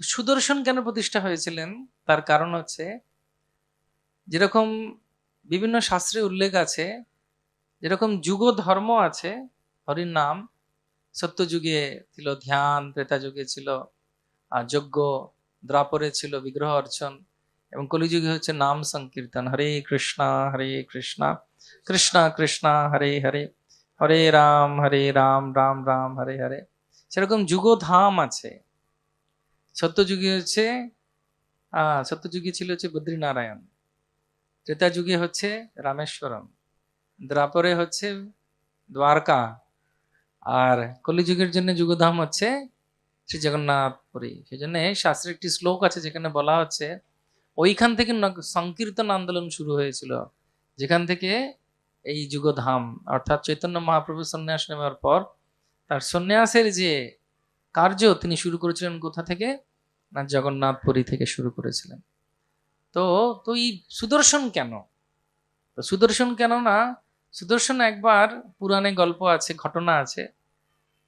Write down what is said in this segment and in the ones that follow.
সুদর্শন কেন প্রতিষ্ঠা হয়েছিলেন? তার কারণ হচ্ছে, যেরকম বিভিন্ন শাস্ত্রে উল্লেখ আছে, যেরকম যুগ ধর্ম আছে, হরির নাম, সত্যযুগে ছিল ধ্যান ত্রেতা যুগে ছিল যজ্ঞ, দ্রাপরে ছিল বিগ্রহ অর্চন, এবং কলিযুগে হচ্ছে নাম সংকীর্তন, হরে কৃষ্ণা হরে কৃষ্ণা কৃষ্ণা কৃষ্ণা, হরে হরে হরে রাম হরে রাম রাম রাম, হরে হরে। সেরকম যুগধাম আছে সত্যযুগে হচ্ছে সত্যযুগে ছিল হচ্ছে বদ্রীনারায়ণ। ত্রেতা যুগে হচ্ছে রামেশ্বরম। দ্রাপরে হচ্ছে দ্বারকা। আর কলিযুগের জন্য যুগধাম হচ্ছে শ্রী জগন্নাথপুরী সেই জন্য শাস্ত্রের একটি শ্লোক আছে যেখানে বলা হচ্ছে, ওইখান থেকে সংকীর্তন আন্দোলন শুরু হয়েছিল। যেখান থেকে এই যুগধাম, অর্থাৎ চৈতন্য মহাপ্রভু সন্ন্যাস নেওয়ার পর, তার সন্ন্যাসের যে কার্য তিনি শুরু করেছিলেন কোথা থেকে? না জগন্নাথপুরী থেকে শুরু করেছিলেন। তো তুই সুদর্শন কেন? তো সুদর্শন কেন না সুদর্শন একবার পুরাণে গল্প আছে, ঘটনা আছে।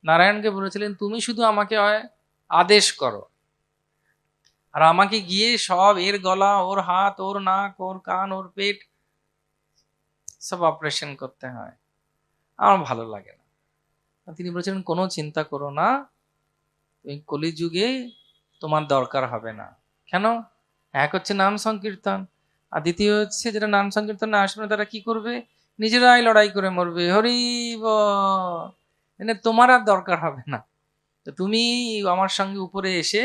নারায়ণকে বলেছিলেন, তুমি শুধু আমাকে হয় আদেশ করো। আর আমাকে গিয়ে সব এর গলা, ওর হাত, ওর নাক, ওর কান, ওর পেট, সব অপারেশন করতে হয়। আমার ভালো লাগে না। তিনি বলেছিলেন, কোনো চিন্তা করো না। তুমি কলিযুগে তোমার দরকার হবে না। কেন? এক হচ্ছে নাম সংকীর্তন, আর দ্বিতীয় হচ্ছে যেটা নাম সংকীর্তন না আসবে না তারা কি করবে? নিজেরাই লড়াই করে মরবে। হরি মানে তোমার আর দরকার হবে না। তো তুমি আমার সঙ্গে উপরে এসে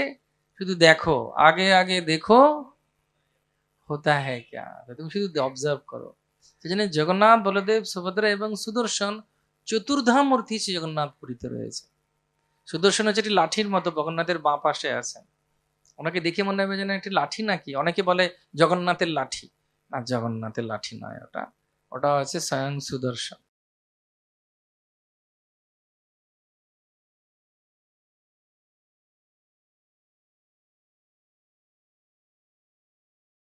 শুধু দেখো, আগে আগে দেখো হতা হ্যাঁ ক্যা তুমি শুধু অবজার্ভ করো। সেজন্য জগন্নাথ, বলদেব, সুভদ্রা এবং সুদর্শন চতুর্ধাম মূর্তি শ্রী জগন্নাথ পুরীতে রয়েছে। সুদর্শন হচ্ছে একটি লাঠির মতো জগন্নাথের বাঁ পাশে আছেন ওনাকে দেখে মনে হবে যেন একটি লাঠি নাকি? অনেকে বলে জগন্নাথের লাঠি। না, জগন্নাথের লাঠি নয় ওটা। ওটা হচ্ছে স্বয়ং সুদর্শন।